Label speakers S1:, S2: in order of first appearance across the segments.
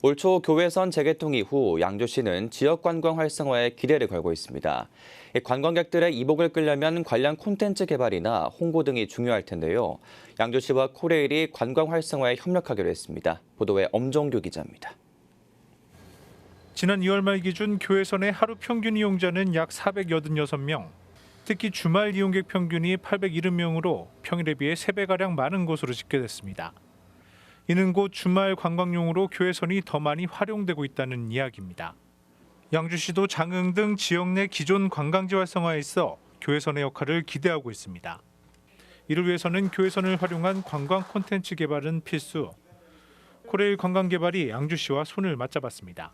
S1: 올 초 교외선 재개통 이후 양주시는 지역 관광 활성화에 기대를 걸고 있습니다. 이 관광객들의 이복을 끌려면 관련 콘텐츠 개발이나 홍보 등이 중요할 텐데요. 양주시와 코레일이 관광 활성화에 협력하기로 했습니다. 보도에 엄정규 기자입니다.
S2: 지난 2월 말 기준 교외선의 하루 평균 이용자는 약 486명. 특히 주말 이용객 평균이 870명으로 평일에 비해 3배가량 많은 것으로 집계됐습니다. 이는 곧 주말 관광용으로 교외선이 더 많이 활용되고 있다는 이야기입니다. 양주시도 장흥 등 지역 내 기존 관광지 활성화에 있어 교외선의 역할을 기대하고 있습니다. 이를 위해서는 교외선을 활용한 관광 콘텐츠 개발은 필수. 코레일 관광 개발이 양주시와 손을 맞잡았습니다.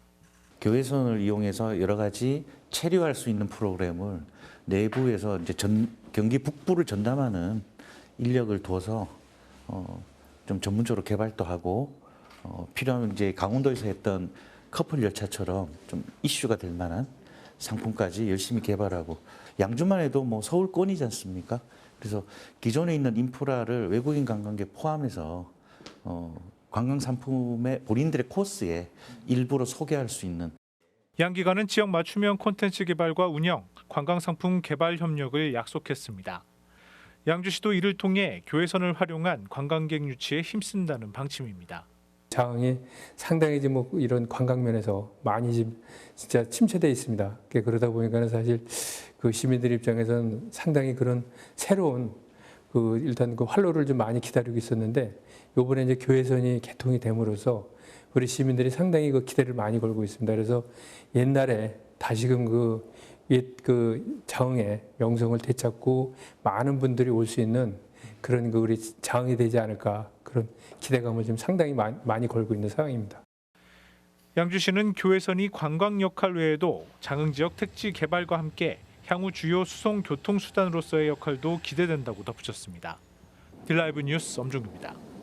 S3: 교회선을 이용해서 여러 가지 체류할 수 있는 프로그램을 내부에서 이제 전, 경기 북부를 전담하는 인력을 두어서 어, 좀 전문적으로 개발도 하고 어, 필요하면 이제 강원도에서 했던 커플 열차처럼 좀 이슈가 될 만한 상품까지 열심히 개발하고 양주만 해도 뭐 서울권이지 않습니까? 그래서 기존에 있는 인프라를 외국인 관광객 포함해서 어, 관광 상품의 본인들의 코스에 일부러 소개할 수 있는
S2: 양기관은 지역 맞춤형 콘텐츠 개발과 운영, 관광 상품 개발 협력을 약속했습니다. 양주시도 이를 통해 교외선을 활용한 관광객 유치에 힘쓴다는 방침입니다.
S4: 장흥이 상당히 지금 뭐 이런 관광 면에서 많이 지금 진짜 침체돼 있습니다. 그러다 보니까는 사실 그 시민들 입장에서는 상당히 그런 새로운 그 일단 그 활로를 좀 많이 기다리고 있었는데 요번에 이제 교회선이 개통이 됨으로써 우리 시민들이 상당히 그 기대를 많이 걸고 있습니다. 그래서 옛날에 다시금 그 옛그 장흥의 명성을 되찾고 많은 분들이 올 수 있는 그런 그 우리 장흥이 되지 않을까 그런 기대감을 지금 상당히 많이, 걸고 있는 상황입니다.
S2: 양주시는 교외선이 관광 역할 외에도 장흥 지역 택지 개발과 함께 향후 주요 수송 교통 수단으로서의 역할도 기대된다고 덧붙였습니다. 딜라이브 뉴스 엄중입니다.